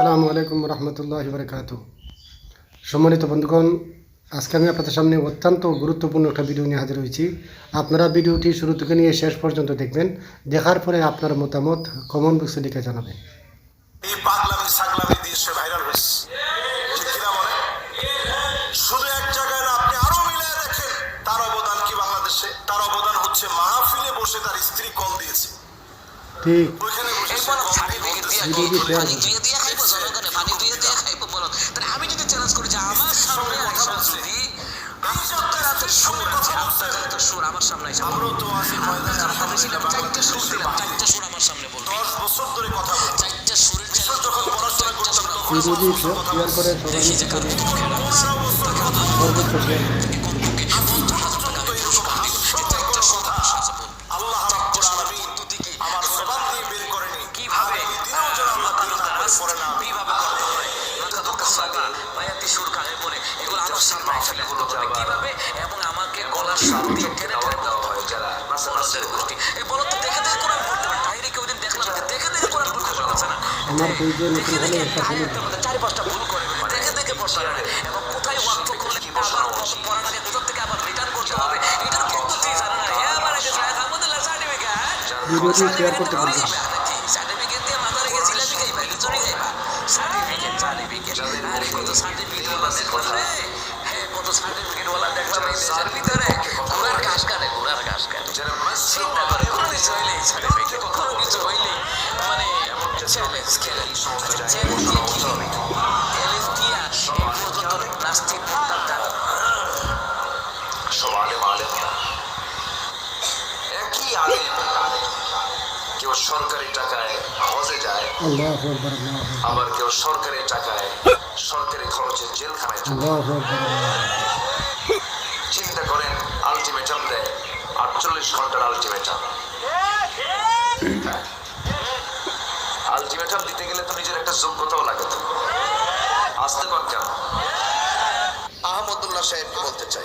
আসসালামু আলাইকুম রহমতুল্লাহ বরকাত। সম্মানিত বন্ধুগণ আজকে আমি আপনাদের সামনে অত্যন্ত গুরুত্বপূর্ণ একটা ভিডিও নিয়ে হাজির হয়েছি। আপনারা ভিডিওটি শুরু থেকে নিয়ে শেষ পর্যন্ত দেখবেন। দেখার পরে আপনার মতামত কমন বক্সে লিখে জানাবেন। এই পাগলামি সাগলামি দিয়ে সে ভাইরাল হয়েছে। ঠিক কিনা বলে শুধু এক জায়গায় না আপনি আরও মিলিয়ে দেখেন তার অবদান কি বাংলাদেশে? তার অবদান হচ্ছে মাহফিলে বসে তার স্ত্রী কল দিয়েছে। ঠিক। পানি দিয়ে দিয়ে খাইবো জনগণে পানি দিয়ে দিয়ে খাইবো বলো। তাহলে আমি যদি চ্যালেঞ্জ করি যে আমার সামনে আইসা যদি আমার সামনে ছিলাম চারটে সুর দিলাম চারটে সুর আমার সামনে বলবি দশ বছর ধরে কথা চারটে সুরের চ্যালেঞ্জ যখন পড়াশোনা করতাম আমার সামনে এসে কীভাবে এবং আমাকে গলার স্বাদ দিয়ে টেনে টেনে দেওয়া হয় যারা বলদের গোষ্ঠী এই বলদ তো দেখে দেখে কোরআন পড়তে পারে? ডাইরেক্ট ওই দিন দেখলাম যে দেখে দেখে কোরআন পড়তে পারতেছে না। আমার পরিচয় নতুন দেখে দেখে একটা মধ্যে চারি পাঁচটা ভুল করে দেখে দেখে পড়তে পারে এবং কোথায় ওয়াক্ত করলে আবার কত পড়ার কোথা থেকে আবার রিটার্ন করতে হবে? এটার পদ্ধতি জানে না হে আমার আগে জয় আহমদুল্লাহ সার্টিফিকেট ভিডিওটি শেয়ার করতে পারেন। সার্টিফিকেট কত সার্টিফিকেট ওয়ালা দেখলাম হ্যাঁ কত সার্টিফিকেট ওয়ালা দেখলাম এই দেশের ভিতরে ঘোড়ার ঘাস কাটে ঘোড়ার ঘাস কাটে। চিন্তা করে কোনো কিছু হইলে সার্টিফিকেট কোনো কিছু হইলে মানে চ্যালেঞ্জ খেলে। চ্যালেঞ্জ দিয়ে কি? হবে। চ্যালেঞ্জ দিয়া এই পর্যন্ত প্লাস্টিক তার সব আলেম আলেম একই আলেম কেউ সরকারি টাকায় আবার কেউ সরকারি টাকায় সরকারি খরচে জেলখানায় চিন্তা করেন আলটিমেটাম দেয়। আটচল্লিশ ঘণ্টার আলটিমেটাম আলটিমেটাম দিতে গেলে তো নিজের একটা যোগ্যতাও লাগে তো। আসতে পার কেন আহমদুল্লাহ সাহেবকে বলতে চাই।